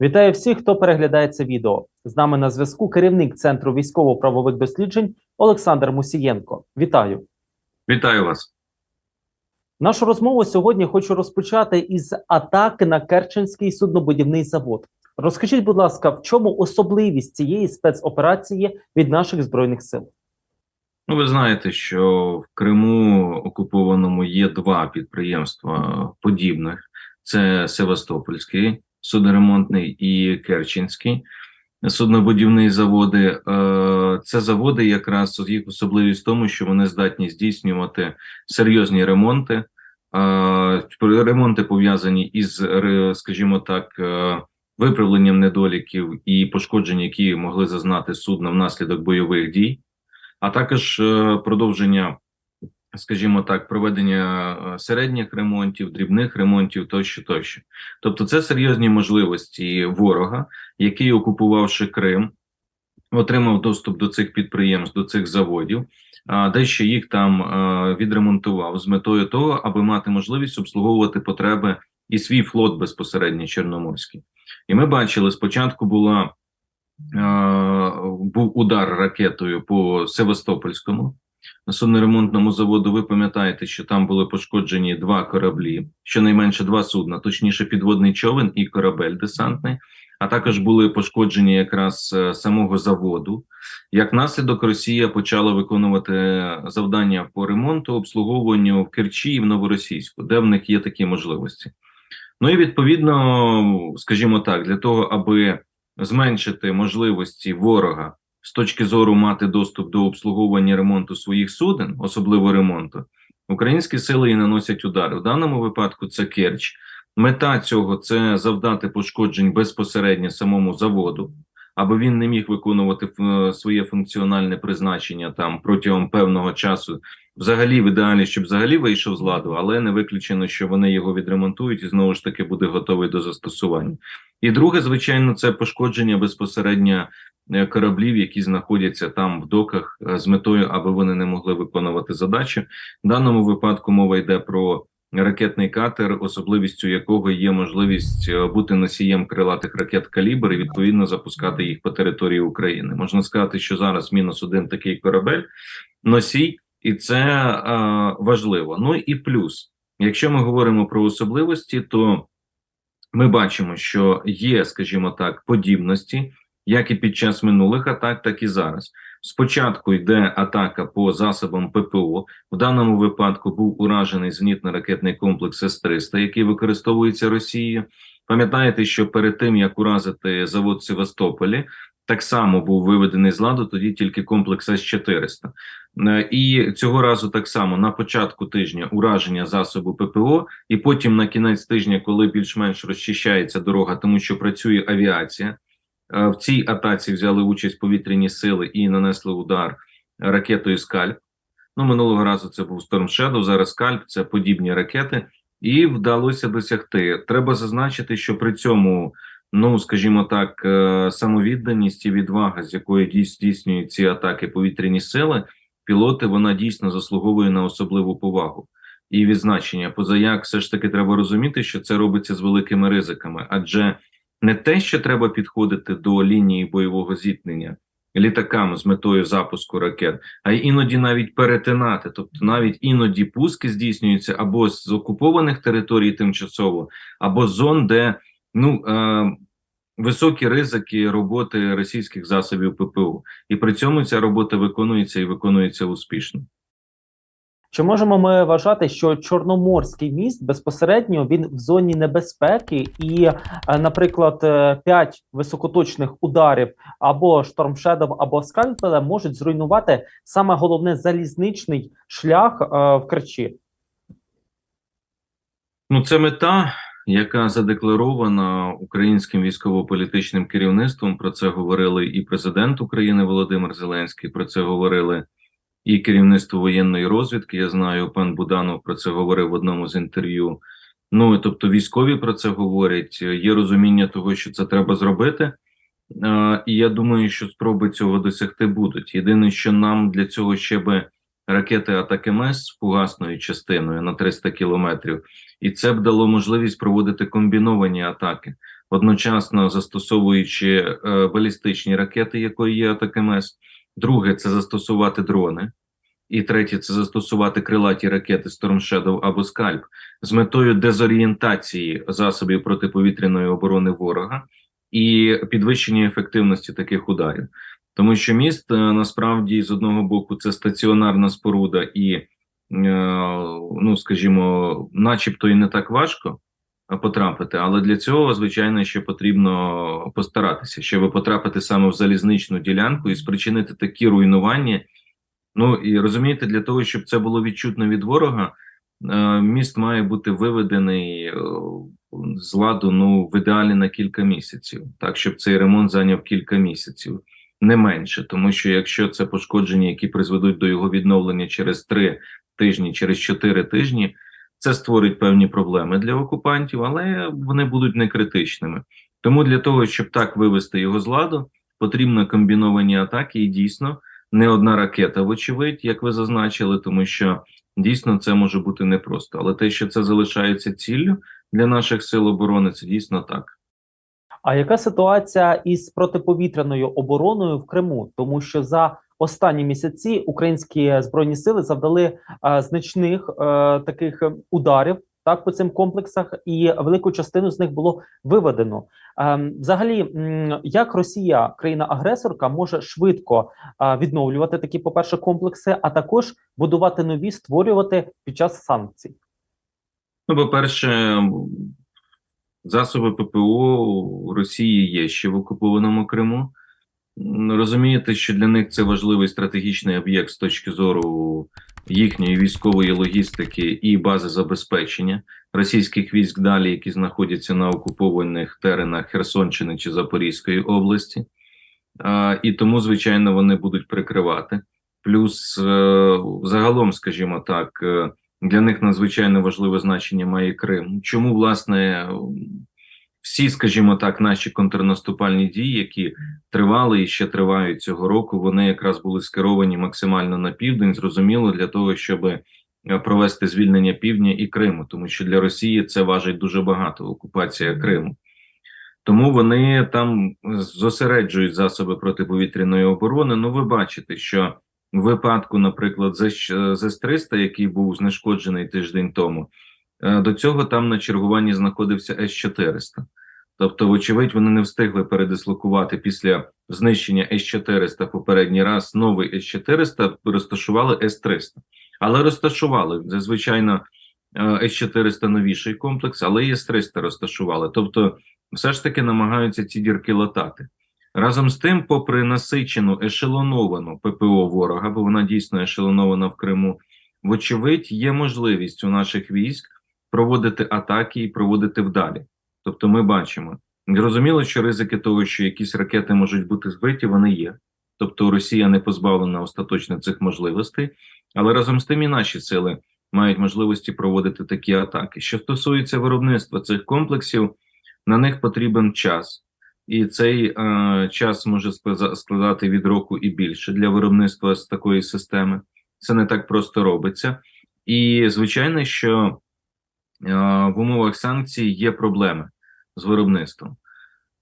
Вітаю всіх, хто переглядає це відео. З нами на зв'язку керівник Центру військово-правових досліджень Олександр Мусієнко. Вітаю. Вітаю вас. Нашу розмову сьогодні хочу розпочати із атаки на Керченський суднобудівний завод. Розкажіть, будь ласка, в чому особливість цієї спецоперації від наших збройних сил? Ну, ви знаєте, що в Криму окупованому є два підприємства подібних: це Севастопольський судноремонтний і Керченський суднобудівний заводи. Е, Це заводи, якраз їх особливість в тому, що вони здатні здійснювати серйозні ремонти. Е, Ремонти пов'язані із, скажімо так, е, виправленням недоліків і пошкоджень, які могли зазнати судно внаслідок бойових дій, а також продовження, скажімо так, проведення е, середніх ремонтів, дрібних ремонтів тощо, тощо. Тобто, це серйозні можливості ворога, який, окупувавши Крим, отримав доступ до цих підприємств, до цих заводів, а дещо їх там е, відремонтував з метою того, аби мати можливість обслуговувати потреби і свій флот безпосередньо чорноморський. І ми бачили, спочатку була е, був удар ракетою по Севастопольському судноремонтному заводу. Ви пам'ятаєте, що там були пошкоджені два кораблі, щонайменше два судна, точніше, підводний човен і корабель десантний. А також були пошкоджені якраз е, самого заводу. Як наслідок, Росія почала виконувати завдання по ремонту, обслуговуванню в Керчі і в Новоросійську, де в них є такі можливості. Ну і відповідно, скажімо так, для того, аби зменшити можливості ворога з точки зору мати доступ до обслуговування ремонту своїх суден, особливо ремонту, українські сили і наносять удари. В даному випадку це Керч. Мета цього це завдати пошкоджень безпосередньо самому заводу, аби він не міг виконувати е, своє функціональне призначення там протягом певного часу. Взагалі, в ідеалі, щоб взагалі вийшов з ладу, але не виключено, що вони його відремонтують і знову ж таки буде готовий до застосування. І друге, звичайно, це пошкодження безпосередньо кораблів, які знаходяться там в доках е, з метою, аби вони не могли виконувати задачі. В даному випадку мова йде про ракетний катер, особливістю якого є можливість е, бути носієм крилатих ракет калібр і відповідно запускати їх по території України. Можна сказати, що зараз мінус один такий корабель носій, і це е, важливо. Ну і плюс, якщо ми говоримо про особливості, то ми бачимо, що є, скажімо так, подібності, як і під час минулих атак, так і зараз. Спочатку йде атака по засобам ППО. В даному випадку був уражений зенітно-ракетний комплекс С-300, який використовується Росією. Пам'ятаєте, що перед тим як уразити завод в Севастополі, так само був виведений з ладу тоді тільки комплекс С-400. Е, І цього разу так само на початку тижня ураження засобу ППО, і потім на кінець тижня, коли більш-менш розчищається дорога, тому що працює авіація. Е, В цій атаці взяли участь повітряні сили і нанесли удар ракетою Скальп. Ну, минулого разу це був Storm Shadow, зараз Скальп, це подібні ракети, і вдалося досягти. Треба зазначити, що при цьому, ну скажімо так, е, самовідданість і відвага, з якою дійс- здійснюють ці атаки повітряні сили, пілоти вона дійсно заслуговує на особливу повагу і відзначення. Позаяк, все ж таки, треба розуміти, що це робиться з великими ризиками, адже не те, що треба підходити до лінії бойового зіткнення літаками з метою запуску ракет, а й іноді навіть перетинати. Тобто, навіть іноді пуски здійснюються або з окупованих територій тимчасово, або з зон, де ну е, високі ризики роботи російських засобів ППО, і при цьому ця робота виконується і виконується успішно. Чи можемо ми вважати, що Чорноморський міст безпосередньо він в зоні небезпеки, і, е, наприклад, е, п'ять високоточних ударів або штормшедов, або скальпеле можуть зруйнувати саме головне залізничний шлях е, в Керчі? Ну, це мета, яка задекларована українським військово-політичним керівництвом. Про це говорили і президент України Володимир Зеленський. Про це говорили і керівництво воєнної розвідки. Я знаю, пан Буданов про це говорив в одному з інтерв'ю. Ну тобто, військові про це говорять. Є розуміння того, що це треба зробити. Е, і я думаю, що спроби цього досягти будуть. Єдине, що нам для цього ще би ракети Атакамс з фугасною частиною на 300 кілометрів, і це б дало можливість проводити комбіновані атаки. одночасно застосовуючи е, балістичні ракети, якої є АТКМС. Друге це застосувати дрони. І третє це застосувати крилаті ракети Storm Shadow або Скальп з метою дезорієнтації засобів протиповітряної оборони ворога і підвищення ефективності таких ударів. Тому що міст е, насправді з одного боку це стаціонарна споруда, і, е, ну скажімо, начебто і не так важко потрапити, але для цього, звичайно, ще потрібно постаратися, щоб потрапити саме в залізничну ділянку і спричинити такі руйнування. Ну і розумієте, для того, щоб це було відчутно від ворога, е, міст має бути виведений е, з ладу ну в ідеалі на кілька місяців, так щоб цей ремонт зайняв кілька місяців, не менше, тому що якщо це пошкодження, які призведуть до його відновлення через три тижні, через чотири тижні, це створить певні проблеми для окупантів, але вони будуть не критичними. Тому для того, щоб так вивести його з ладу, потрібно комбіновані атаки, і дійсно не одна ракета, вочевидь, як ви зазначили, тому що дійсно це може бути непросто. Але те, що це залишається ціллю для наших сил оборони, це дійсно так. А яка ситуація із протиповітряною обороною в Криму? Тому що за останні місяці українські збройні сили завдали е, значних е, таких е, ударів так по цим комплексах, і велику частину з них було виведено. Ем, взагалі, як Росія, країна-агресорка, може швидко відновлювати такі, по перше, комплекси, а також будувати нові, створювати під час санкцій? Ну, по-перше, засоби ППО у Росії є ще в окупованому Криму. Розумієте, що для них це важливий стратегічний об'єкт з точки зору їхньої військової логістики і бази забезпечення російських військ далі, які знаходяться на окупованих теренах Херсонщини чи Запорізької області. І тому, звичайно, вони будуть прикривати. Плюс, е, загалом, скажімо так, е, для них надзвичайно важливе значення має Крим. Чому, власне, всі, скажімо так, наші контрнаступальні дії, які тривали і ще тривають цього року, вони якраз були скеровані максимально на південь, зрозуміло, для того, щоб е, провести звільнення півдня і Криму, тому що для Росії це важить дуже багато окупація Криму. Тому вони там зосереджують засоби протиповітряної оборони. Ну, ви бачите, що в випадку, наприклад, ЗЕС-300, який був знешкоджений тиждень тому, е, до цього там на чергуванні знаходився С-400. Тобто, вочевидь, вони не встигли передислокувати після знищення С-400 попередній раз новий С-400, розташували С-300. Але розташували, це, звичайно, е, С-400 новіший комплекс, але і С-300 розташували. Тобто, все ж таки намагаються ці дірки латати. Разом з тим, попри насичену ешелоновану ППО ворога, бо вона дійсно ешелонована в Криму, вочевидь, є можливість у наших військ проводити атаки і проводити вдалі. Тобто, ми бачимо зрозуміло, що ризики того, що якісь ракети можуть бути збиті, вони є. Тобто, Росія не позбавлена остаточно цих можливостей, але разом з тим і наші сили мають можливості проводити такі атаки. Що стосується виробництва цих комплексів, на них потрібен час. І цей е, час може складати від року і більше для виробництва з такої системи. Це не так просто робиться. І звичайно, що в умовах санкцій є проблеми з виробництвом.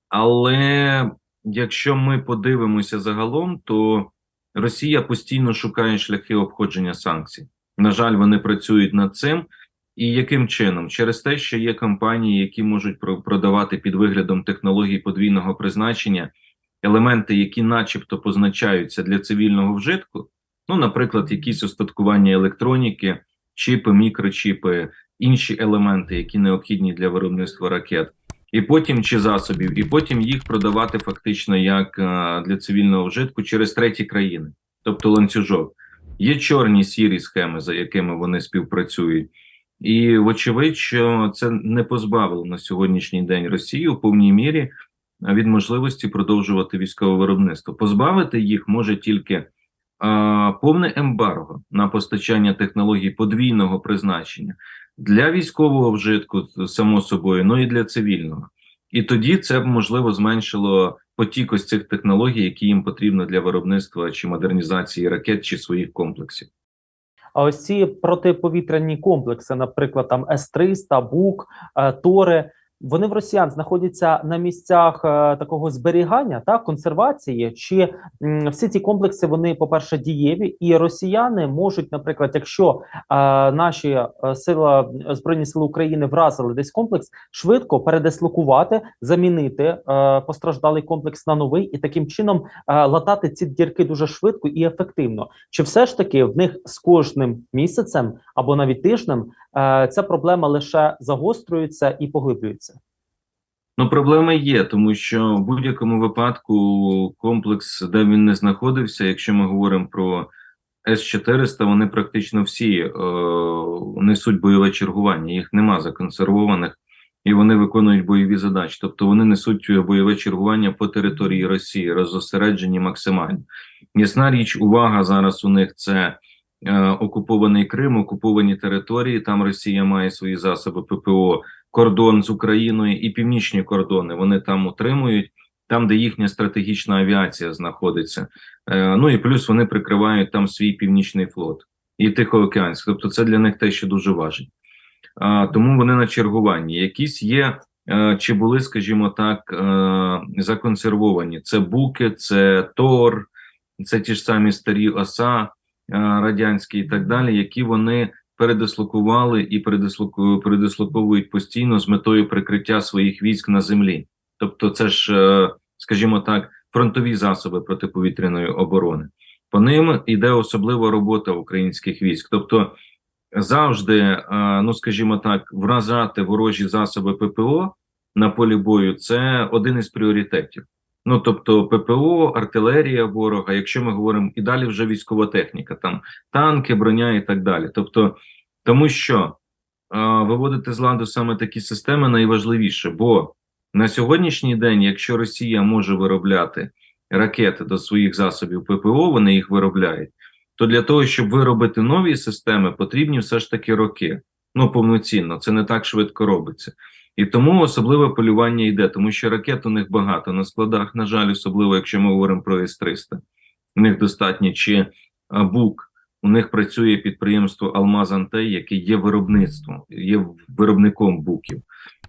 Але якщо ми подивимося загалом, то Росія постійно шукає шляхи обходження санкцій. На жаль, вони працюють над цим. І яким чином? Через те, що є компанії, які можуть продавати під виглядом технологій подвійного призначення елементи, які, начебто, позначаються для цивільного вжитку, ну, наприклад, якісь устаткування електроніки, чіпи, мікрочіпи, інші елементи, які необхідні для виробництва ракет, і потім чи засобів, і потім їх продавати фактично як для цивільного вжитку через треті країни, тобто ланцюжок. Є чорні сірі схеми, за якими вони співпрацюють. І вочевидь, що це не позбавило на сьогоднішній день Росію у повній мірі від можливості продовжувати військове виробництво. Позбавити їх може тільки а, повне ембарго на постачання технологій подвійного призначення для військового вжитку, само собою, ну і для цивільного. І тоді це б можливо зменшило потік ось цих технологій, які їм потрібно для виробництва чи модернізації ракет чи своїх комплексів. А ось ці протиповітряні комплекси, наприклад, там С-300, БУК, е, Тори, вони в росіян знаходяться на місцях е, такого зберігання та консервації, чи всі ці комплекси вони, по-перше, дієві, і росіяни можуть, наприклад, якщо е, наші е, сила збройні сили України вразили десь комплекс, швидко передислокувати, замінити постраждалий комплекс на новий, і таким чином латати ці дірки дуже швидко і ефективно. Чи все ж таки в них з кожним місяцем або навіть тижнем ця проблема лише загострюється і поглиблюється? Ну, проблеми є, тому що в будь-якому випадку комплекс, де він не знаходився, якщо ми говоримо про С-400, вони практично всі е, несуть бойове чергування, їх нема законсервованих, і вони виконують бойові задачі. Тобто вони несуть бойове чергування по території Росії, розосереджені максимально. Ясна річ, увага зараз у них це е, окупований Крим, окуповані території. Там Росія має свої засоби ППО кордон з Україною і північні кордони. Вони там утримують, там, де їхня стратегічна авіація знаходиться. Е, ну і плюс вони прикривають там свій північний флот і Тихоокеанський. Тобто, це для них те, що дуже важить. Тому вони на чергуванні. Якісь є. е, Чи були, скажімо так, е, законсервовані? Це буки, це Тор, це ті ж самі старі оса е, радянські і так далі, які вони передислокували і передислоку- передислоковують постійно з метою прикриття своїх військ на землі. Тобто, це ж, е, скажімо так, фронтові засоби протиповітряної оборони. По ним іде особлива робота українських військ. Тобто, завжди, е, ну скажімо так, вражати ворожі засоби ППО на полі бою це один із пріоритетів. Ну тобто, ППО, артилерія ворога, якщо ми говоримо і далі вже військова техніка, там танки, броня і так далі. Тобто, тому що е, виводити з ладу саме такі системи найважливіше, бо на сьогоднішній день, якщо Росія може виробляти ракети до своїх засобів ППО, вони їх виробляють, то для того, щоб виробити нові системи, потрібні все ж таки роки. Ну, повноцінно, це не так швидко робиться. І тому особливе полювання йде, тому що ракет у них багато на складах, на жаль, особливо якщо ми говоримо про С-300. У них достатньо чи БУК, у них працює підприємство Алмаз Антей, яке є виробництвом, є виробником буків.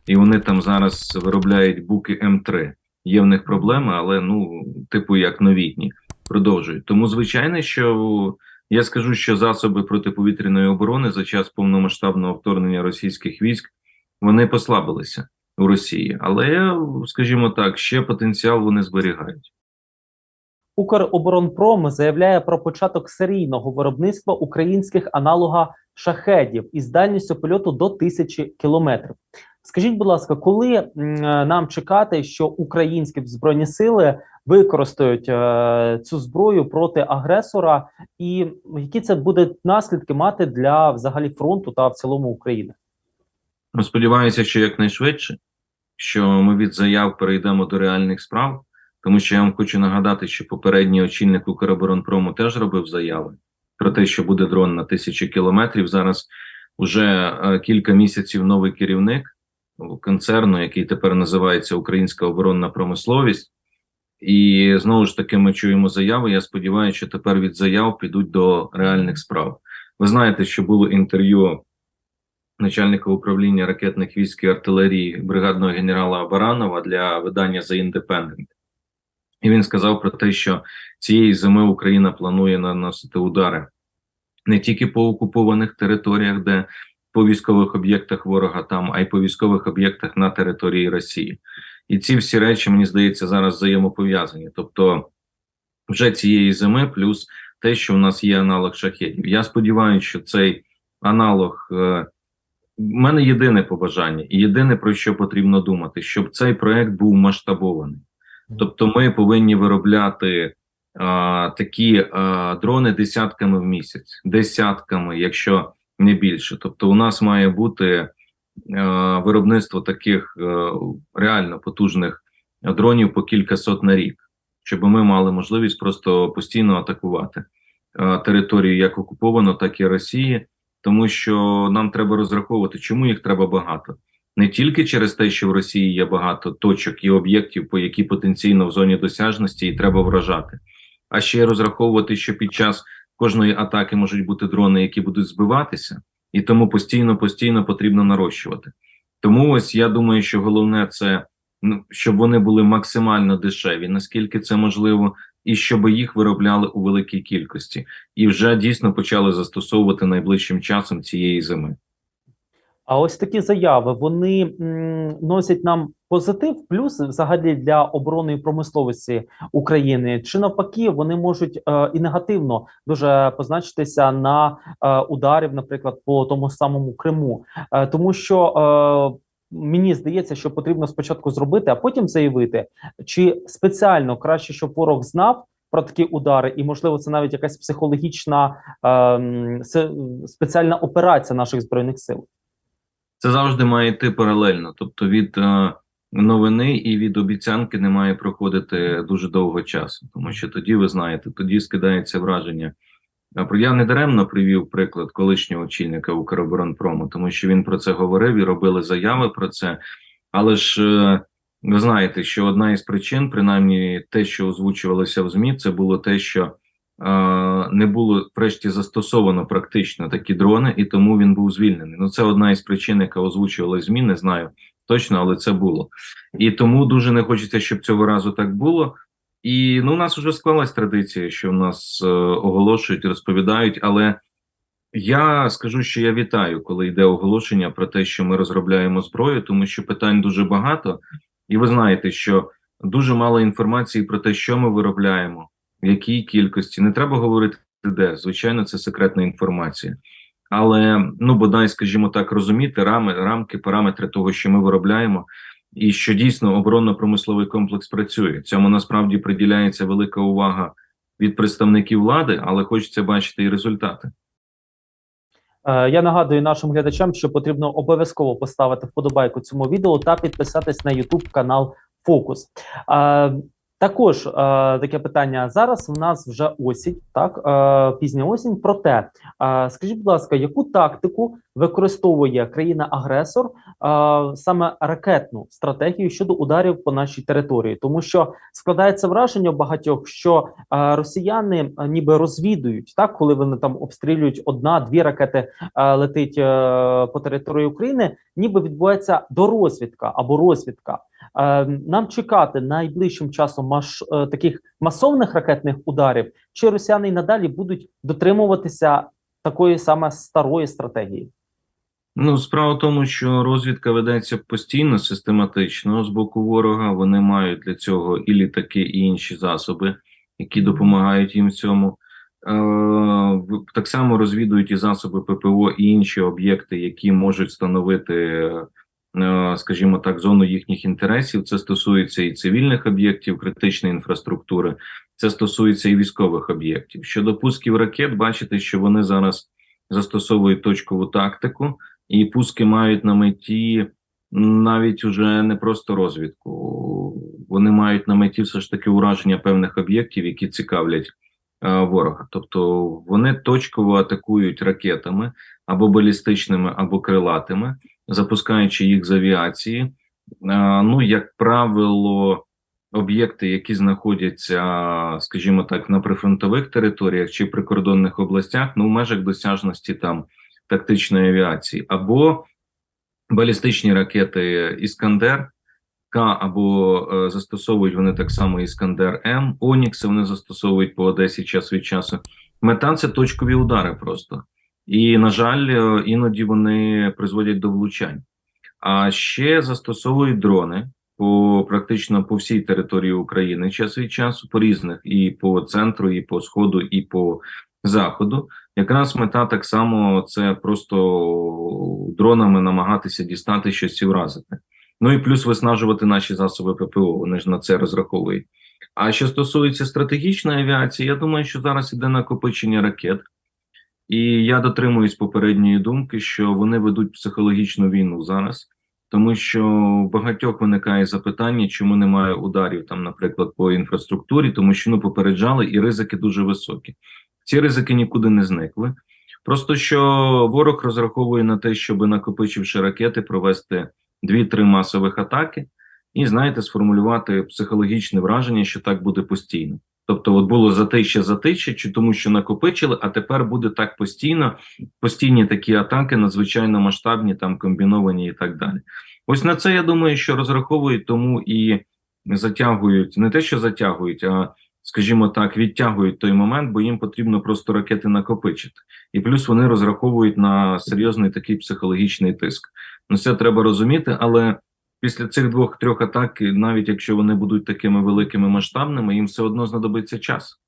І вони там зараз виробляють буки М3. Є в них проблеми, але ну, типу, як новітні, продовжують. Тому, звичайно, що я скажу, що засоби протиповітряної оборони за час повномасштабного вторгнення російських військ вони послабилися у Росії, але, скажімо так, ще потенціал вони зберігають. Укроборонпром заявляє про початок серійного виробництва українських аналога шахедів із дальністю польоту до тисячі кілометрів. Скажіть, будь ласка, коли нам чекати, що українські збройні сили використають е, цю зброю проти агресора, і які це буде наслідки мати для взагалі фронту та в цілому України? Сподіваюся, що якнайшвидше, що ми від заяв перейдемо до реальних справ, тому що я вам хочу нагадати, що попередній очільник Укроборонпрому теж робив заяви про те, що буде дрон на тисячі кілометрів. Зараз уже е, кілька місяців новий керівник концерну, який тепер називається Українська оборонна промисловість. І знову ж таки ми чуємо заяви. Я сподіваюся, що тепер від заяв підуть до реальних справ. Ви знаєте, що було інтерв'ю начальника управління ракетних військ і артилерії бригадного генерала Баранова для видання The Independent. І він сказав про те, що цієї зими Україна планує наносити удари не тільки по окупованих територіях, де по військових об'єктах ворога там, а й по військових об'єктах на території Росії. І ці всі речі, мені здається, зараз взаємопов'язані. Тобто, вже цієї зими, плюс те, що у нас є аналог шахетів. Я сподіваюся, що цей аналог. Е, в мене єдине побажання, і єдине про що потрібно думати, щоб цей проект був масштабований. Тобто, ми повинні виробляти а, такі а, дрони десятками в місяць, десятками, якщо не більше. Тобто, у нас має бути а, виробництво таких а, реально потужних дронів по кілька сот на рік, щоб ми мали можливість просто постійно атакувати а, територію як окуповану, так і Росії тому що нам треба розраховувати, чому їх треба багато. Не тільки через те, що в Росії є багато точок і об'єктів, по які потенційно в зоні досяжності і треба вражати, а ще розраховувати, що під час кожної атаки можуть бути дрони, які будуть збиватися, і тому постійно постійно потрібно нарощувати. Тому ось я думаю, що головне це ну, щоб вони були максимально дешеві, наскільки це можливо, і щоб їх виробляли у великій кількості, і вже дійсно почали застосовувати найближчим часом цієї зими. А ось такі заяви вони носять нам позитив, плюс взагалі для оборонної промисловості України, чи навпаки, вони можуть е, і негативно дуже позначитися на е, ударів, наприклад, по тому самому Криму, е, тому що е, мені здається, що потрібно спочатку зробити, а потім заявити, чи спеціально краще, щоб ворог знав. Про такі удари, і можливо, це навіть якась психологічна е, спеціальна операція наших збройних сил. Це завжди має йти паралельно. Тобто від е, новини і від обіцянки не має проходити дуже довго часу, тому що тоді ви знаєте, тоді скидається враження. Про- Я не даремно привів приклад колишнього очільника Укроборонпрому, тому що він про це говорив і робили заяви про це. Але ж е, ви знаєте, що одна із причин, принаймні те, що озвучувалося в ЗМІ, це було те, що е, не було врешті застосовано практично такі дрони, і тому він був звільнений. Ну це одна із причин, яка озвучувала ЗМІ, не знаю точно, але це було. І тому дуже не хочеться, щоб цього разу так було. І ну, у нас вже склалась традиція, що в нас е, оголошують, розповідають, але я скажу, що я вітаю, коли йде оголошення про те, що ми розробляємо зброю, тому що питань дуже багато, і ви знаєте, що дуже мало інформації про те, що ми виробляємо, в якій кількості. Не треба говорити де. Звичайно, це секретна інформація. Але ну бодай, скажімо так, розуміти рами, рамки, параметри того, що ми виробляємо, і що дійсно оборонно-промисловий комплекс працює. Цьому насправді приділяється велика увага від представників влади, але хочеться бачити і результати. Е, Я нагадую нашим глядачам, що потрібно обов'язково поставити вподобайку цьому відео та підписатись на YouTube канал Фокус. Е, Також е, таке питання зараз. У нас вже осінь, так е, пізня осінь. Проте е, скажіть, будь ласка, яку тактику використовує країна-агресор саме ракетну стратегію щодо ударів по нашій території? Тому що складається враження багатьох, що росіяни ніби розвідують так, коли вони там обстрілюють одна-дві ракети летить е, по території України, ніби відбувається дорозвідка або розвідка. Нам чекати найближчим часом маш, е, таких масовних ракетних ударів, чи росіяни й надалі будуть дотримуватися такої саме старої стратегії? Ну, справа в тому, що розвідка ведеться постійно, систематично з боку ворога. Вони мають для цього і літаки, і інші засоби, які допомагають їм в цьому. Е, так само розвідують і засоби ППО, і інші об'єкти, які можуть становити, е, скажімо так, зону їхніх інтересів. Це стосується і цивільних об'єктів, критичної інфраструктури, це стосується і військових об'єктів. Щодо пусків ракет, бачите, що вони зараз застосовують точкову тактику, і пуски мають на меті навіть уже не просто розвідку. Вони мають на меті все ж таки ураження певних об'єктів, які цікавлять е, ворога. Тобто вони точково атакують ракетами або балістичними, або крилатими, запускаючи їх з авіації. Е, ну, як правило, об'єкти, які знаходяться, скажімо так, на прифронтових територіях чи прикордонних областях, ну в межах досяжності там тактичної авіації, або балістичні ракети Іскандер К, або е, застосовують вони так само Іскандер М, Онікси вони застосовують по Одесі час від часу. Мета це точкові удари просто. І, на жаль, е, іноді вони призводять до влучань. А ще застосовують дрони по практично по всій території України час від часу, по різних і по центру, і по сходу, і по заходу. Якраз мета так само це просто дронами намагатися дістати щось і вразити. Ну і плюс виснажувати наші засоби ППО. Вони ж на це розраховують. А що стосується стратегічної авіації, я думаю, що зараз іде накопичення ракет. І я дотримуюсь попередньої думки, що вони ведуть психологічну війну зараз, тому що багатьох виникає запитання, чому немає ударів там, наприклад, по інфраструктурі, тому що ну попереджали, і ризики дуже високі. Ці ризики нікуди не зникли. Просто що ворог розраховує на те, щоб накопичивши ракети, провести дві-три масових атаки, і знаєте, сформулювати психологічне враження, що так буде постійно. Тобто, от було затища затища, чи тому, що накопичили, а тепер буде так постійно, постійні такі атаки, надзвичайно масштабні, там комбіновані і так далі. Ось на це я думаю, що розраховують, тому і затягують не те, що затягують, а скажімо так, відтягують той момент, бо їм потрібно просто ракети накопичити. І плюс вони розраховують на серйозний такий психологічний тиск. Ну, це треба розуміти, але після цих двох-трьох атак, навіть якщо вони будуть такими великими масштабними, їм все одно знадобиться час.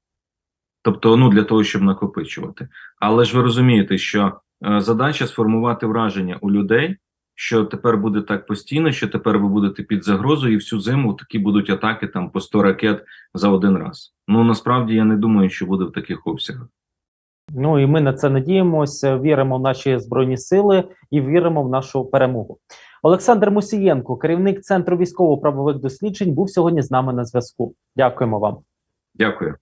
Тобто, ну для того, щоб накопичувати. Але ж ви розумієте, що е, задача сформувати враження у людей, що тепер буде так постійно, що тепер ви будете під загрозою, і всю зиму такі будуть атаки там по 100 ракет за один раз. Ну насправді я не думаю, що буде в таких обсягах. Ну і ми на це надіємося, віримо в наші збройні сили і віримо в нашу перемогу. Олександр Мусієнко, керівник центру військово-правових досліджень, був сьогодні з нами на зв'язку. Дякуємо вам. Дякую.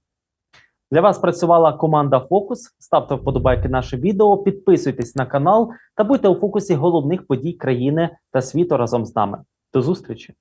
Для вас працювала команда Фокус. Ставте вподобайки наше відео, підписуйтесь на канал та будьте у фокусі головних подій країни та світу разом з нами. До зустрічі!